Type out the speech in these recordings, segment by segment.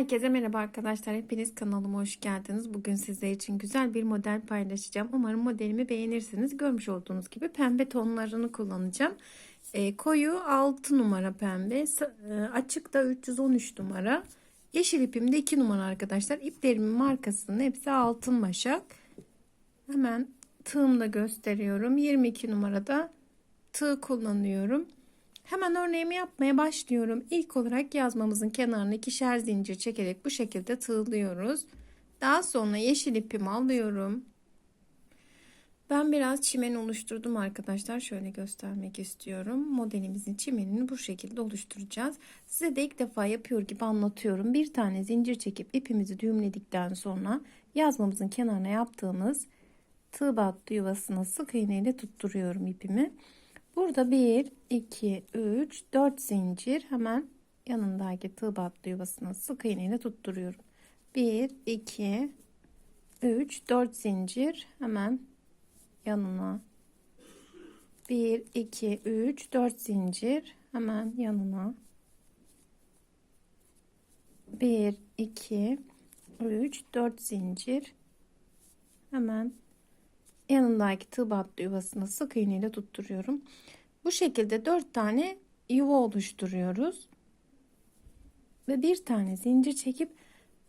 Herkese merhaba arkadaşlar. Hepiniz kanalıma hoş geldiniz. Bugün sizler için güzel bir model paylaşacağım. Umarım modelimi beğenirsiniz. Görmüş olduğunuz gibi pembe tonlarını kullanacağım. E, koyu 6 numara pembe. E, açık da 313 numara. Yeşil ipim de 2 numara arkadaşlar. İplerimin markasının hepsi altın başak. Hemen tığımda gösteriyorum. 22 numarada tığ kullanıyorum. Hemen örneğimi yapmaya başlıyorum. İlk olarak yazmamızın kenarına ikişer zincir çekerek bu şekilde tığlıyoruz. Daha sonra yeşil ipimi alıyorum. Ben biraz çimen oluşturdum arkadaşlar. Şöyle göstermek istiyorum. Modelimizin çimenini bu şekilde oluşturacağız. Size de ilk defa yapıyor gibi anlatıyorum. Bir tane zincir çekip ipimizi düğümledikten sonra yazmamızın kenarına yaptığımız tığ battı yuvasına sık iğne ile tutturuyorum ipimi. Burada 1, 2, 3, 4 zincir hemen yanındaki tığ battı yuvasına sık iğne ile tutturuyorum. 1, 2, 3, 4 zincir hemen yanına. 1, 2, 3, 4 zincir hemen yanına. 1, 2, 3, 4 zincir hemen yanındaki tığ battı yuvasına sık iğne ile tutturuyorum. Bu şekilde 4 tane yuva oluşturuyoruz. Ve bir tane zincir çekip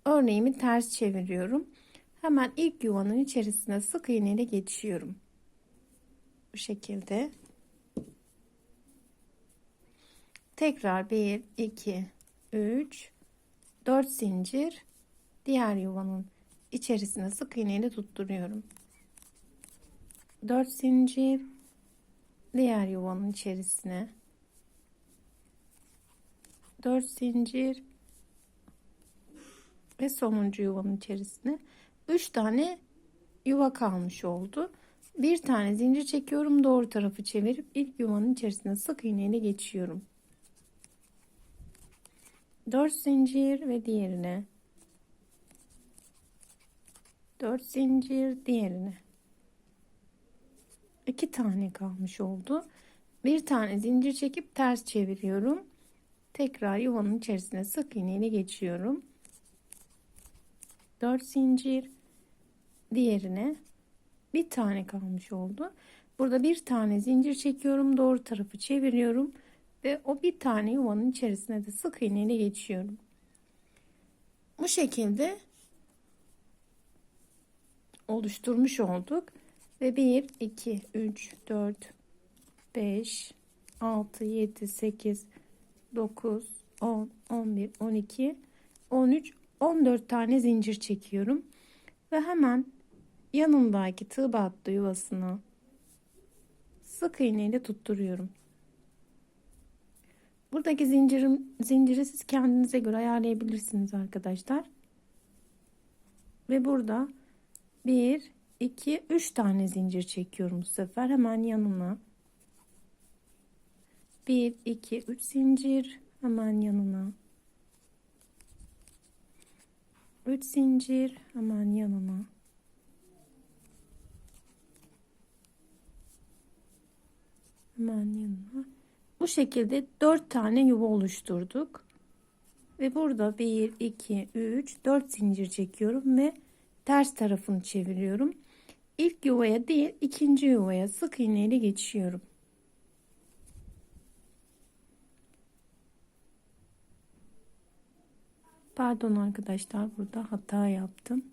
örneğimi ters çeviriyorum. Hemen ilk yuvanın içerisine sık iğne ile geçiyorum. Bu şekilde. Tekrar 1 2 3 4 zincir diğer yuvanın içerisine sık iğne ile tutturuyorum. 4 zincir diğer yuvanın içerisine 4 zincir ve sonuncu yuvanın içerisine 3 tane yuva kalmış oldu. Bir tane zincir çekiyorum doğru tarafı çevirip ilk yuvanın içerisine sık iğne ile geçiyorum. 4 zincir ve diğerine 4 zincir diğerine iki tane kalmış oldu. Bir tane zincir çekip ters çeviriyorum. Tekrar yuvanın içerisine sık iğne ile geçiyorum. 4 zincir diğerine bir tane kalmış oldu. Burada bir tane zincir çekiyorum. Doğru tarafı çeviriyorum ve o bir tane yuvanın içerisine de sık iğne ile geçiyorum. Bu şekilde oluşturmuş olduk. Ve 1, 2, 3, 4, 5, 6, 7, 8, 9, 10, 11, 12, 13, 14 tane zincir çekiyorum. Ve hemen yanındaki tığ battı yuvasına sık iğne ile tutturuyorum. Buradaki zincirim, zinciri siz kendinize göre ayarlayabilirsiniz arkadaşlar. Ve burada 1, 2 3 tane zincir çekiyorum bu sefer. Hemen yanına. 1 2 3 zincir. Hemen yanına. 3 zincir. Hemen yanına. Hemen yanına. Bu şekilde 4 tane yuva oluşturduk. Ve burada 1 2 3 4 zincir çekiyorum ve ters tarafını çeviriyorum İlk yuvaya değil ikinci yuvaya sık iğne ile geçiyorum. Pardon arkadaşlar burada hata yaptım.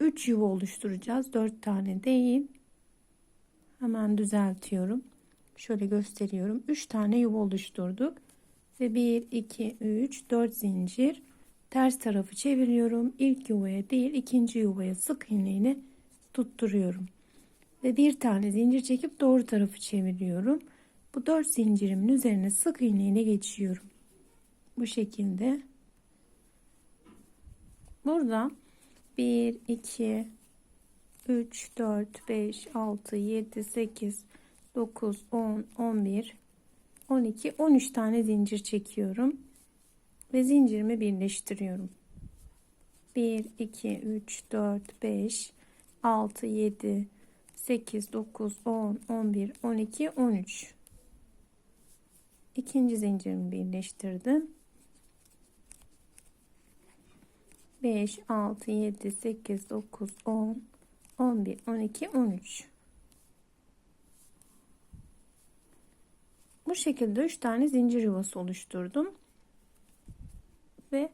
3 yuva oluşturacağız. 4 tane değil. Hemen düzeltiyorum. Şöyle gösteriyorum. 3 tane yuva oluşturduk. Ve 1 2 3 4 zincir ters tarafı çeviriyorum. İlk yuvaya değil ikinci yuvaya sık iğne ile tutturuyorum. Ve bir tane zincir çekip doğru tarafı çeviriyorum. Bu dört zincirimin üzerine sık iğne ile geçiyorum. Bu şekilde. Burada 1, 2, 3, 4, 5, 6, 7, 8, 9, 10, 11, 12, 13 tane zincir çekiyorum. Ve zincirimi birleştiriyorum. 1, 2, 3, 4, 5, 6, 7, 8, 9, 10, 11, 12, 13. İkinci zincirimi birleştirdim. 5, 6, 7, 8, 9, 10, 11, 12, 13. Bu şekilde 3 tane zincir yuvası oluşturdum. Ve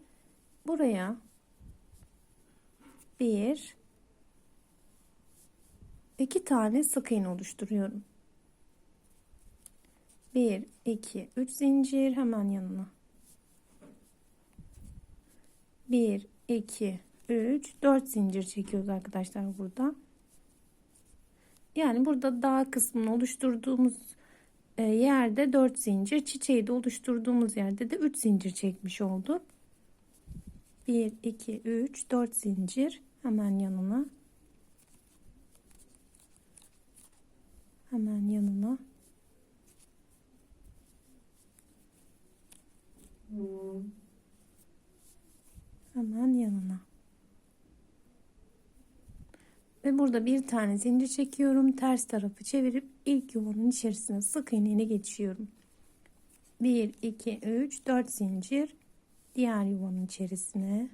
buraya 1 2 tane sık iğne oluşturuyorum. 1 2 3 zincir hemen yanına. 1 2 3 4 zincir çekiyoruz arkadaşlar burada. Yani burada dağ kısmını oluşturduğumuz e, yerde 4 zincir, çiçeği de oluşturduğumuz yerde de 3 zincir çekmiş olduk. 1 2 3 4 zincir hemen yanına. Hemen yanına. Hemen yanına. Ve burada bir tane zincir çekiyorum. Ters tarafı çevirip ilk yuvanın içerisine sık iğneni geçiyorum. 1, 2, 3, 4 zincir. Diğer yuvanın içerisine.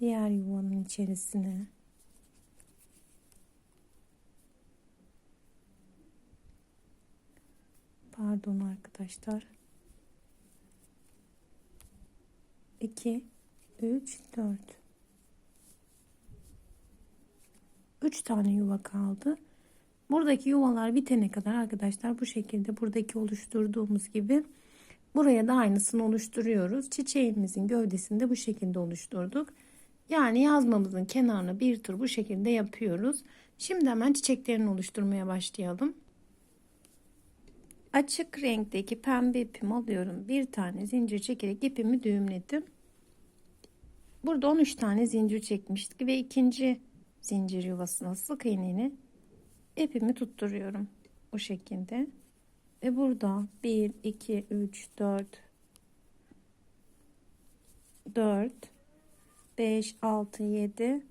Diğer yuvanın içerisine. Pardon arkadaşlar. 2, 3, 4. 3 tane yuva kaldı. Buradaki yuvalar bitene kadar arkadaşlar bu şekilde buradaki oluşturduğumuz gibi buraya da aynısını oluşturuyoruz. Çiçeğimizin gövdesini de bu şekilde oluşturduk. Yani yazmamızın kenarına bir tur bu şekilde yapıyoruz. Şimdi hemen çiçeklerini oluşturmaya başlayalım. Açık renkteki pembe ipimi alıyorum. Bir tane zincir çekerek ipimi düğümledim. Burada 13 tane zincir çekmiştik ve ikinci zincir yuvasına sık iğneni ipimi tutturuyorum. Bu şekilde. Ve burada 1, 2, 3, 4, 4, 5, 6, 7,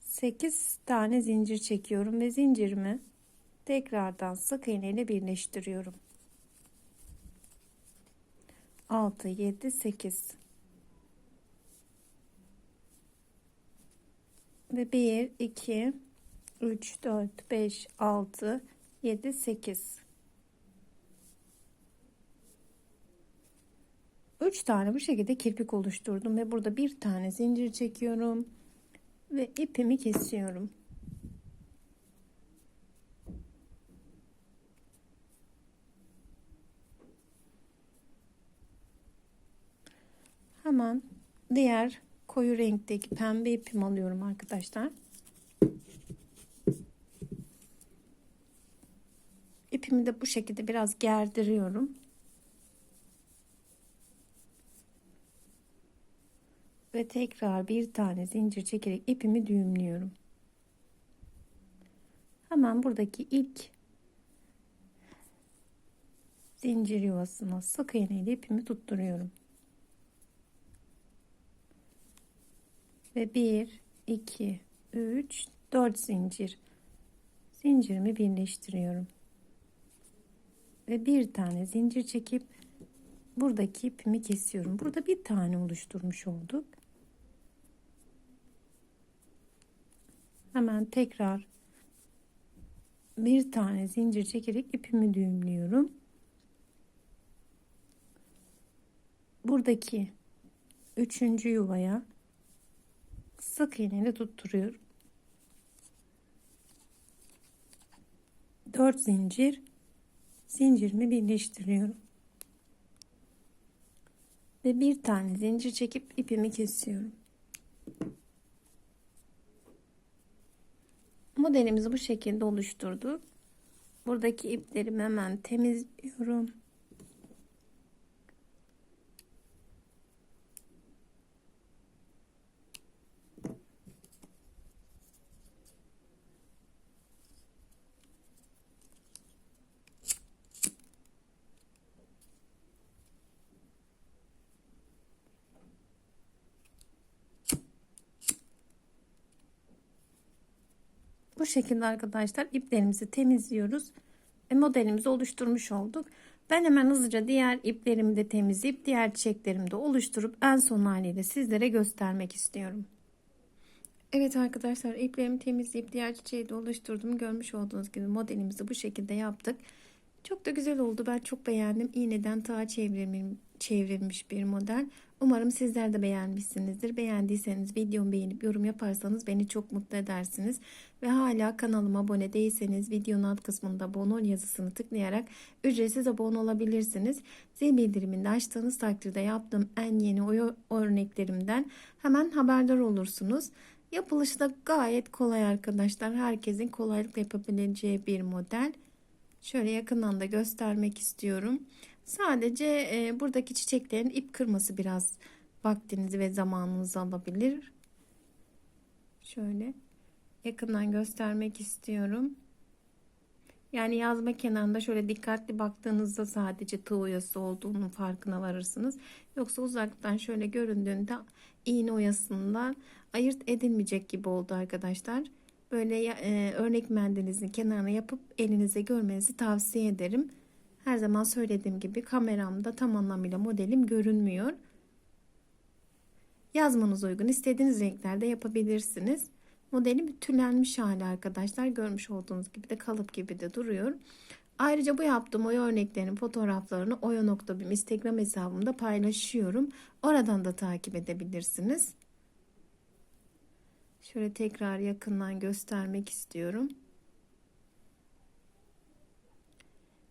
8 tane zincir çekiyorum ve zincirimi tekrardan sık iğne ile birleştiriyorum. 6, 7, 8. Ve 1, 2, 3, 4, 5, 6, 7, 8. 3 tane bu şekilde kirpik oluşturdum ve burada bir tane zincir çekiyorum ve ipimi kesiyorum. Hemen diğer koyu renkteki pembe ipimi alıyorum arkadaşlar. İpimi de bu şekilde biraz gerdiriyorum. Ve tekrar bir tane zincir çekerek ipimi düğümlüyorum. Hemen buradaki ilk zincir yuvasına sık iğne ile ipimi tutturuyorum. Ve 1 2 3 4 zincir. Zincirimi birleştiriyorum. Ve bir tane zincir çekip buradaki ipimi kesiyorum. Burada bir tane oluşturmuş olduk. Hemen tekrar bir tane zincir çekerek ipimi düğümlüyorum. Buradaki üçüncü yuvaya sık iğneyle tutturuyorum. 4 zincir zincirimi birleştiriyorum. Ve bir tane zincir çekip ipimi kesiyorum. Modelimizi bu şekilde oluşturduk. Buradaki iplerimi hemen temizliyorum. Bu şekilde arkadaşlar iplerimizi temizliyoruz ve modelimizi oluşturmuş olduk. Ben hemen hızlıca diğer iplerimi de temizleyip diğer çiçeklerimi de oluşturup en son haliyle sizlere göstermek istiyorum. Evet arkadaşlar iplerimi temizleyip diğer çiçeği de oluşturdum. Görmüş olduğunuz gibi modelimizi bu şekilde yaptık. Çok da güzel oldu. Ben çok beğendim. İğneden çevrilmiş, çevrilmiş bir model. Umarım sizler de beğenmişsinizdir. Beğendiyseniz videomu beğenip yorum yaparsanız beni çok mutlu edersiniz. Ve hala kanalıma abone değilseniz videonun alt kısmında abone ol yazısını tıklayarak ücretsiz abone olabilirsiniz. Zil bildirimini de açtığınız takdirde yaptığım en yeni örneklerimden hemen haberdar olursunuz. Yapılışı da gayet kolay arkadaşlar. Herkesin kolaylıkla yapabileceği bir model. Şöyle yakından da göstermek istiyorum. Sadece e, buradaki çiçeklerin ip kırması biraz vaktinizi ve zamanınızı alabilir. Şöyle yakından göstermek istiyorum. Yani yazma kenarında şöyle dikkatli baktığınızda sadece tığ oyası olduğunun farkına varırsınız. Yoksa uzaktan şöyle göründüğünde iğne oyasından ayırt edilmeyecek gibi oldu arkadaşlar. Böyle e, örnek mendilinizin kenarına yapıp elinize görmenizi tavsiye ederim. Her zaman söylediğim gibi kameramda tam anlamıyla modelim görünmüyor. Yazmanız uygun istediğiniz renklerde yapabilirsiniz. Modelim ütülenmiş hali arkadaşlar. Görmüş olduğunuz gibi de kalıp gibi de duruyor. Ayrıca bu yaptığım oya örneklerinin fotoğraflarını oya.bim Instagram hesabımda paylaşıyorum. Oradan da takip edebilirsiniz. Şöyle tekrar yakından göstermek istiyorum.